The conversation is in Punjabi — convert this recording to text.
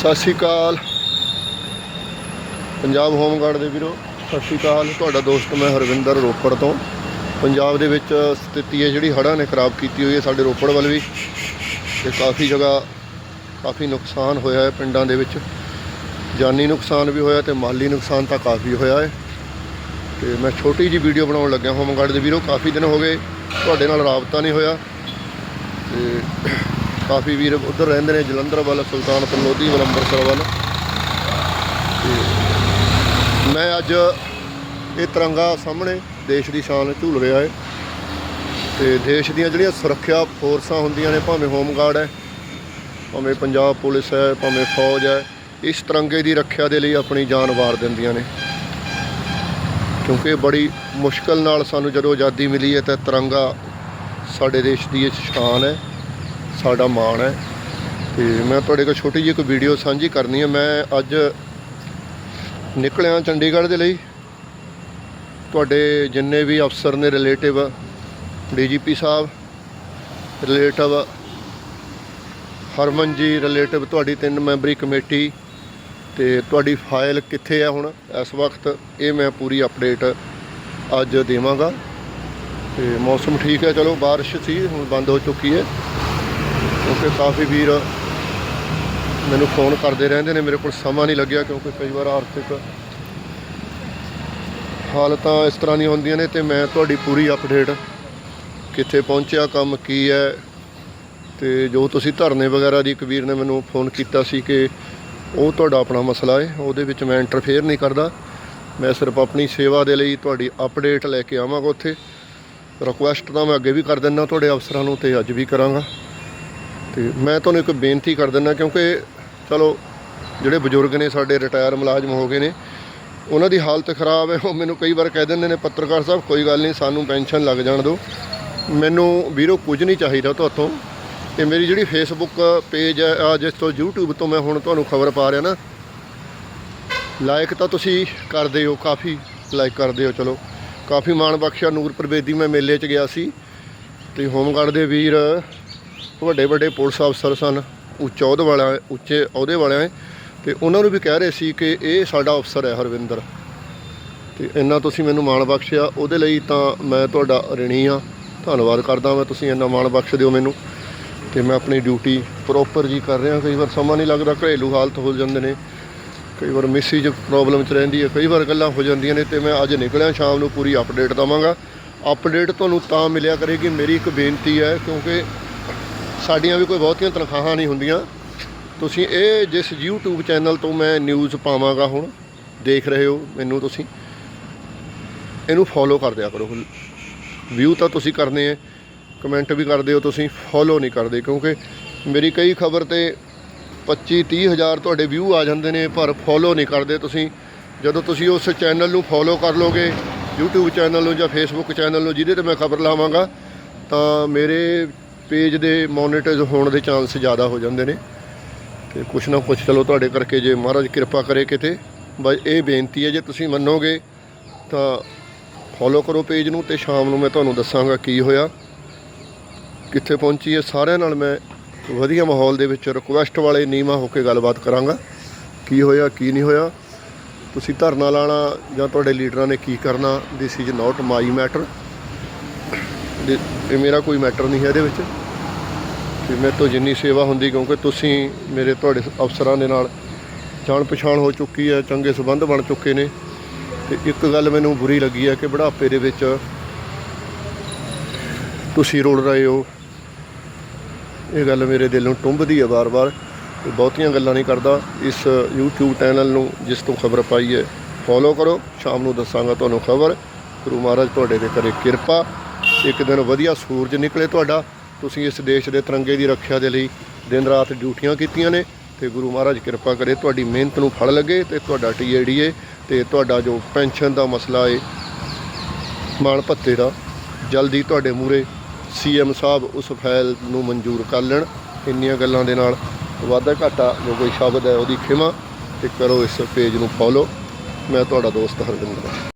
ਸਤਿ ਸ਼੍ਰੀ ਅਕਾਲ। ਪੰਜਾਬ ਹੋਮਗਾਰਡ ਦੇ ਵੀਰੋ, ਸਤਿ ਸ਼੍ਰੀ ਅਕਾਲ। ਤੁਹਾਡਾ ਦੋਸਤ ਮੈਂ ਹਰਵਿੰਦਰ ਰੋਪੜ ਤੋਂ। ਪੰਜਾਬ ਦੇ ਵਿੱਚ ਸਥਿਤੀ ਹੈ ਜਿਹੜੀ ਹੜ੍ਹਾਂ ਨੇ ਖਰਾਬ ਕੀਤੀ ਹੋਈ ਹੈ ਸਾਡੇ ਰੋਪੜ ਵੱਲ ਵੀ। ਤੇ ਕਾਫੀ ਜਗ੍ਹਾ ਕਾਫੀ ਨੁਕਸਾਨ ਹੋਇਆ ਹੈ ਪਿੰਡਾਂ ਦੇ ਵਿੱਚ। ਜਾਨੀ ਨੁਕਸਾਨ ਵੀ ਹੋਇਆ ਤੇ ਮਾਲੀ ਨੁਕਸਾਨ ਤਾਂ ਕਾਫੀ ਹੋਇਆ ਹੈ। ਤੇ ਮੈਂ ਛੋਟੀ ਜੀ ਵੀਡੀਓ ਬਣਾਉਣ ਲੱਗਿਆ ਹੋਮਗਾਰਡ ਦੇ ਵੀਰੋ, ਕਾਫੀ ਦਿਨ ਹੋ ਗਏ। ਤੁਹਾਡੇ ਨਾਲ ਰਾਬਤਾ ਨਹੀਂ ਹੋਇਆ। ਤੇ ਕਾਫੀ ਵੀਰ ਉੱਧਰ ਰਹਿੰਦੇ ਨੇ, ਜਲੰਧਰ ਵੱਲ, ਸੁਲਤਾਨਪੁਰ, ਲੋਧੀ ਵੱਲ, ਅੰਮ੍ਰਿਤਸਰ ਵੱਲ। ਤੇ ਮੈਂ ਅੱਜ ਇਹ ਤਿਰੰਗਾ ਸਾਹਮਣੇ ਦੇਸ਼ ਦੀ ਸ਼ਾਨ ਝੂਲ ਰਿਹਾ ਹੈ ਤੇ ਦੇਸ਼ ਦੀਆਂ ਜਿਹੜੀਆਂ ਸੁਰੱਖਿਆ ਫੋਰਸਾਂ ਹੁੰਦੀਆਂ ਨੇ, ਭਾਵੇਂ ਹੋਮਗਾਰਡ ਹੈ, ਭਾਵੇਂ ਪੰਜਾਬ ਪੁਲਿਸ ਹੈ, ਭਾਵੇਂ ਫੌਜ ਹੈ, ਇਸ ਤਿਰੰਗੇ ਦੀ ਰੱਖਿਆ ਦੇ ਲਈ ਆਪਣੀ ਜਾਨ ਵਾਰ ਦਿੰਦੀਆਂ ਨੇ। ਕਿਉਂਕਿ ਬੜੀ ਮੁਸ਼ਕਲ ਨਾਲ ਸਾਨੂੰ ਜਦੋਂ ਆਜ਼ਾਦੀ ਮਿਲੀ ਹੈ, ਤਾਂ ਤਿਰੰਗਾ ਸਾਡੇ ਦੇਸ਼ ਦੀ ਇਹ ਸ਼ਾਨ ਹੈ। ਸਾਡਾ ਮਾਣ ਹੈ। ਤੇ ਮੈਂ ਤੁਹਾਡੇ ਕੋਲ ਛੋਟੀ ਜਿਹੀ ਇੱਕ ਵੀਡੀਓ ਸਾਂਝੀ ਕਰਨੀ ਹੈ। ਮੈਂ ਅੱਜ ਨਿਕਲਿਆ ਚੰਡੀਗੜ੍ਹ ਦੇ ਲਈ। ਤੁਹਾਡੇ ਜਿੰਨੇ ਵੀ ਅਫਸਰ ਨੇ ਰਿਲੇਟਿਵ ਡੀਜੀਪੀ ਸਾਹਿਬ ਰਿਲੇਟਿਵ ਹਰਮਨ ਜੀ ਰਿਲੇਟਿਵ ਤੁਹਾਡੀ ਤਿੰਨ ਮੈਂਬਰੀ ਕਮੇਟੀ ਤੇ ਤੁਹਾਡੀ ਫਾਈਲ ਕਿੱਥੇ ਹੈ ਹੁਣ? ਇਸ ਵਕਤ ਇਹ ਮੈਂ ਪੂਰੀ ਅਪਡੇਟ ਅੱਜ ਦੇਵਾਂਗਾ। ਤੇ ਮੌਸਮ ਠੀਕ ਹੈ। ਚਲੋ, ਬਾਰਿਸ਼ ਸੀ, ਹੁਣ ਬੰਦ ਹੋ ਚੁੱਕੀ ਹੈ। ਕਿਉਂਕਿ ਕਾਫੀ ਵੀਰ ਮੈਨੂੰ ਫੋਨ ਕਰਦੇ ਰਹਿੰਦੇ ਨੇ, ਮੇਰੇ ਕੋਲ ਸਮਾਂ ਨਹੀਂ ਲੱਗਿਆ ਕਿਉਂਕਿ ਕਈ ਵਾਰ ਆਰਥਿਕ ਹਾਲਤਾਂ ਇਸ ਤਰ੍ਹਾਂ ਦੀਆਂ ਹੁੰਦੀਆਂ ਨੇ ਤੇ ਮੈਂ ਤੁਹਾਡੀ ਪੂਰੀ ਅਪਡੇਟ ਕਿੱਥੇ ਪਹੁੰਚਿਆ, ਕੰਮ ਕੀ ਹੈ ਤੇ ਜੋ ਤੁਸੀਂ ਧਰਨੇ ਵਗੈਰਾ ਦੀ ਇੱਕ ਵੀਰ ਨੇ ਮੈਨੂੰ ਫੋਨ ਕੀਤਾ ਸੀ ਕਿ ਉਹ ਤੁਹਾਡਾ ਆਪਣਾ ਮਸਲਾ ਹੈ, ਉਹਦੇ ਵਿੱਚ ਮੈਂ ਇੰਟਰਫੇਅਰ ਨਹੀਂ ਕਰਦਾ। ਮੈਂ ਸਿਰਫ ਆਪਣੀ ਸੇਵਾ ਦੇ ਲਈ ਤੁਹਾਡੀ ਅਪਡੇਟ ਲੈ ਕੇ ਆਵਾਂਗਾ ਉੱਥੇ। ਰਿਕੁਐਸਟ ਤਾਂ ਮੈਂ ਅੱਗੇ ਵੀ ਕਰ ਦਿੰਦਾ, ਤੁਹਾਡੇ ਅਫਸਰਾਂ ਨੂੰ ਤੇ ਅੱਜ ਵੀ ਕਰਾਂਗਾ। ਤੇ ਮੈਂ ਤੁਹਾਨੂੰ ਇੱਕ ਬੇਨਤੀ ਕਰ ਦਿੰਦਾ ਕਿਉਂਕਿ ਚਲੋ, ਜਿਹੜੇ ਬਜ਼ੁਰਗ ਨੇ ਸਾਡੇ ਰਿਟਾਇਰ ਮੁਲਾਜ਼ਮ ਹੋ ਗਏ ਨੇ, ਉਹਨਾਂ ਦੀ ਹਾਲਤ ਖਰਾਬ ਹੈ, ਉਹ ਮੈਨੂੰ ਕਈ ਵਾਰ ਕਹਿ ਦਿੰਦੇ ਨੇ, ਪੱਤਰਕਾਰ ਸਾਹਿਬ, ਕੋਈ ਗੱਲ ਨਹੀਂ, ਸਾਨੂੰ ਪੈਨਸ਼ਨ ਲੱਗ ਜਾਣ ਦਿਓ। ਮੈਨੂੰ ਵੀਰੋ ਕੁਝ ਨਹੀਂ ਚਾਹੀਦਾ ਤੁਹਾਤੋਂ। ਤੇ ਮੇਰੀ ਜਿਹੜੀ ਫੇਸਬੁੱਕ ਪੇਜ ਹੈ, ਆ ਜਿਸ ਤੋਂ YouTube ਤੋਂ ਮੈਂ ਹੁਣ ਤੁਹਾਨੂੰ ਖਬਰ ਪਾ ਰਿਹਾ ਨਾ ਲਾਇਕ ਤਾਂ ਤੁਸੀਂ ਕਰਦੇ ਹੋ ਕਾਫੀ ਲਾਈਕ ਕਰਦੇ ਹੋ ਚਲੋ। ਕਾਫੀ ਮਾਣ ਬਖਸ਼ਿਆ, ਨੂਰ ਪ੍ਰਵੇਦੀ ਮੈਂ ਮੇਲੇ 'ਚ ਗਿਆ ਸੀ। ਤੇ ਹੋਮਗਾਰਡ ਦੇ ਵੀਰ ਵੱਡੇ ਵੱਡੇ ਪੁਲਿਸ ਅਫਸਰ ਸਨ ਉੱਚ ਅਹੁਦੇ ਵਾਲਾ ਉੱਚੇ ਅਹੁਦੇ ਵਾਲਿਆਂ ਤੇ ਉਹਨਾਂ ਨੂੰ ਵੀ ਕਹਿ ਰਹੇ ਸੀ ਕਿ ਇਹ ਸਾਡਾ ਅਫਸਰ ਹੈ ਹਰਵਿੰਦਰ। ਤੇ ਇੰਨਾ ਤੁਸੀਂ ਮੈਨੂੰ ਮਾਣ ਬਖਸ਼ਿਆ, ਉਹਦੇ ਲਈ ਤਾਂ ਮੈਂ ਤੁਹਾਡਾ ਰਿਣੀ ਆ ਧੰਨਵਾਦ ਕਰਦਾ ਮੈਂ, ਤੁਸੀਂ ਇੰਨਾ ਮਾਣ ਬਖਸ਼ ਦਿਓ ਮੈਨੂੰ। ਤੇ ਮੈਂ ਆਪਣੀ ਡਿਊਟੀ ਪ੍ਰੋਪਰ ਜੀ ਕਰ ਰਿਹਾ, ਕਈ ਵਾਰ ਸਮਾਂ ਨਹੀਂ ਲੱਗਦਾ, ਘਰੇਲੂ ਹਾਲਤ ਹੋ ਜਾਂਦੇ ਨੇ। ਕਈ ਵਾਰ ਮੈਸੇਜ ਪ੍ਰੋਬਲਮ ਚ ਰਹਿੰਦੀ ਹੈ, ਕਈ ਵਾਰ ਗੱਲਾਂ ਹੋ ਜਾਂਦੀਆਂ ਨੇ, ਤੇ ਮੈਂ ਅੱਜ ਨਿਕਲਿਆ, ਸ਼ਾਮ ਨੂੰ ਪੂਰੀ ਅਪਡੇਟ ਦਵਾਂਗਾ। ਅਪਡੇਟ ਤੁਹਾਨੂੰ ਤਾਂ ਮਿਲਿਆ ਕਰੇਗੀ, ਮੇਰੀ ਇੱਕ ਬੇਨਤੀ ਹੈ, ਕਿਉਂਕਿ ਸਾਡੀਆਂ ਵੀ ਕੋਈ ਬਹੁਤੀਆਂ ਤਨਖਾਹਾਂ ਨਹੀਂ ਹੁੰਦੀਆਂ। ਤੁਸੀਂ ਇਹ ਜਿਸ YouTube ਚੈਨਲ ਤੋਂ ਮੈਂ ਨਿਊਜ਼ ਪਾਵਾਂਗਾ ਹੁਣ, ਦੇਖ ਰਹੇ ਹੋ ਮੈਨੂੰ ਤੁਸੀਂ, ਇਹਨੂੰ ਫੋਲੋ ਕਰ ਦਿਆ ਕਰੋ। ਵਿਊ ਤਾਂ ਤੁਸੀਂ ਕਰਨੇ ਹੈ ਕਮੈਂਟ ਵੀ ਕਰਦੇ ਹੋ ਤੁਸੀਂ ਫੋਲੋ ਨਹੀਂ ਕਰਦੇ ਕਿਉਂਕਿ ਮੇਰੀ ਕਈ ਖਬਰ ਤੇ 25 30 ਹਜ਼ਾਰ ਤੁਹਾਡੇ ਵਿਊ ਆ ਜਾਂਦੇ ਨੇ, ਪਰ ਫੋਲੋ ਨਹੀਂ ਕਰਦੇ ਤੁਸੀਂ। ਜਦੋਂ ਤੁਸੀਂ ਉਸ ਚੈਨਲ ਨੂੰ ਫੋਲੋ ਕਰ ਲੋਗੇ, YouTube ਚੈਨਲ ਨੂੰ ਜਾਂ Facebook ਚੈਨਲ ਨੂੰ, ਜਿਹਦੇ ਤੇ ਮੈਂ ਖਬਰ ਲਾਵਾਂਗਾ, ਤਾਂ ਮੇਰੇ ਪੇਜ ਦੇ ਮੋਨੀਟਾਈਜ਼ ਹੋਣ ਦੇ ਚਾਂਸ ਜ਼ਿਆਦਾ ਹੋ ਜਾਂਦੇ ਨੇ। ਤੇ ਕੁਛ ਨਾ ਕੁਛ ਚਲੋ ਤੁਹਾਡੇ ਕਰਕੇ ਜੇ ਮਹਾਰਾਜ ਕਿਰਪਾ ਕਰੇ ਕਿਤੇ। ਬਸ ਇਹ ਬੇਨਤੀ ਹੈ, ਜੇ ਤੁਸੀਂ ਮੰਨੋਗੇ ਤਾਂ ਫੋਲੋ ਕਰੋ ਪੇਜ ਨੂੰ ਤੇ ਸ਼ਾਮ ਨੂੰ ਮੈਂ ਤੁਹਾਨੂੰ ਦੱਸਾਂਗਾ ਕੀ ਹੋਇਆ। ਕਿੱਥੇ ਪਹੁੰਚੀ ਹੈ, ਸਾਰਿਆਂ ਨਾਲ ਮੈਂ ਵਧੀਆ ਮਾਹੌਲ ਦੇ ਵਿੱਚ ਰਿਕੁਐਸਟ ਵਾਲੇ ਨੀਮਾ ਹੋ ਕੇ ਗੱਲਬਾਤ ਕਰਾਂਗਾ। ਕੀ ਹੋਇਆ, ਕੀ ਨਹੀਂ ਹੋਇਆ। ਤੁਸੀਂ ਧਰਨਾ ਲਾਣਾ ਜਾਂ ਤੁਹਾਡੇ ਲੀਡਰਾਂ ਨੇ ਕੀ ਕਰਨਾ this is not my matter ਇਹ ਮੇਰਾ ਕੋਈ ਮੈਟਰ ਨਹੀਂ ਹੈ ਇਹਦੇ ਵਿੱਚ ਤੇ ਮੇਰੇ ਤੋਂ ਜਿੰਨੀ ਸੇਵਾ ਹੁੰਦੀ ਕਿਉਂਕਿ ਤੁਸੀਂ ਮੇਰੇ ਤੁਹਾਡੇ ਅਫਸਰਾਂ ਦੇ ਨਾਲ ਜਾਣ ਪਛਾਣ ਹੋ ਚੁੱਕੀ ਹੈ, ਚੰਗੇ ਸਬੰਧ ਬਣ ਚੁੱਕੇ ਨੇ। ਤੇ ਇੱਕ ਗੱਲ ਮੈਨੂੰ ਬੁਰੀ ਲੱਗੀ ਹੈ ਕਿ ਬੁਢਾਪੇ ਦੇ ਵਿੱਚ ਤੁਸੀਂ ਰੋਲ ਰਹੇ ਹੋ। ਇਹ ਗੱਲ ਮੇਰੇ ਦਿਲ ਨੂੰ ਟੁੰਬਦੀ ਹੈ ਵਾਰ-ਵਾਰ, ਤੇ ਬਹੁਤੀਆਂ ਗੱਲਾਂ ਨਹੀਂ ਕਰਦਾ। ਇਸ YouTube ਚੈਨਲ ਨੂੰ ਜਿਸ ਤੋਂ ਖਬਰ ਪਾਈ ਹੈ ਫੋਲੋ ਕਰੋ। ਸ਼ਾਮ ਨੂੰ ਦੱਸਾਂਗਾ ਤੁਹਾਨੂੰ ਖਬਰ। ਗੁਰੂ ਮਹਾਰਾਜ ਤੁਹਾਡੇ ਦੇ ਕਰੇ ਕਿਰਪਾ। ਇੱਕ ਦਿਨ ਵਧੀਆ ਸੂਰਜ ਨਿਕਲੇ ਤੁਹਾਡਾ। ਤੁਸੀਂ ਇਸ ਦੇਸ਼ ਦੇ ਤਿਰੰਗੇ ਦੀ ਰੱਖਿਆ ਦੇ ਲਈ ਦਿਨ ਰਾਤ ਡਿਊਟੀਆਂ ਕੀਤੀਆਂ ਨੇ ਤੇ ਗੁਰੂ ਮਹਾਰਾਜ ਕਿਰਪਾ ਕਰੇ ਤੁਹਾਡੀ ਮਿਹਨਤ ਨੂੰ ਫਲ ਲੱਗੇ ਤੇ ਤੁਹਾਡਾ ਟੀਏਡੀਏ ਤੇ ਤੁਹਾਡਾ ਜੋ ਪੈਨਸ਼ਨ ਦਾ ਮਸਲਾ ਏ ਮਾਣ ਭੱਤੇ ਦਾ, ਜਲਦੀ ਤੁਹਾਡੇ ਮੂਰੇ ਸੀਐਮ ਸਾਹਿਬ ਉਸ ਫਾਈਲ ਨੂੰ ਮਨਜ਼ੂਰ ਕਰ ਲੈਣ। ਇੰਨੀਆਂ ਗੱਲਾਂ ਦੇ ਨਾਲ ਵਾਧਾ ਘਾਟਾ ਜੋ ਕੋਈ ਸ਼ਬਦ ਹੈ ਉਹਦੀ ਖਿਮਾ ਤੇ ਕਰੋ ਇਸ ਪੇਜ ਨੂੰ ਫੋਲੋ। ਮੈਂ ਤੁਹਾਡਾ ਦੋਸਤ ਹਰਵਿੰਦਰ।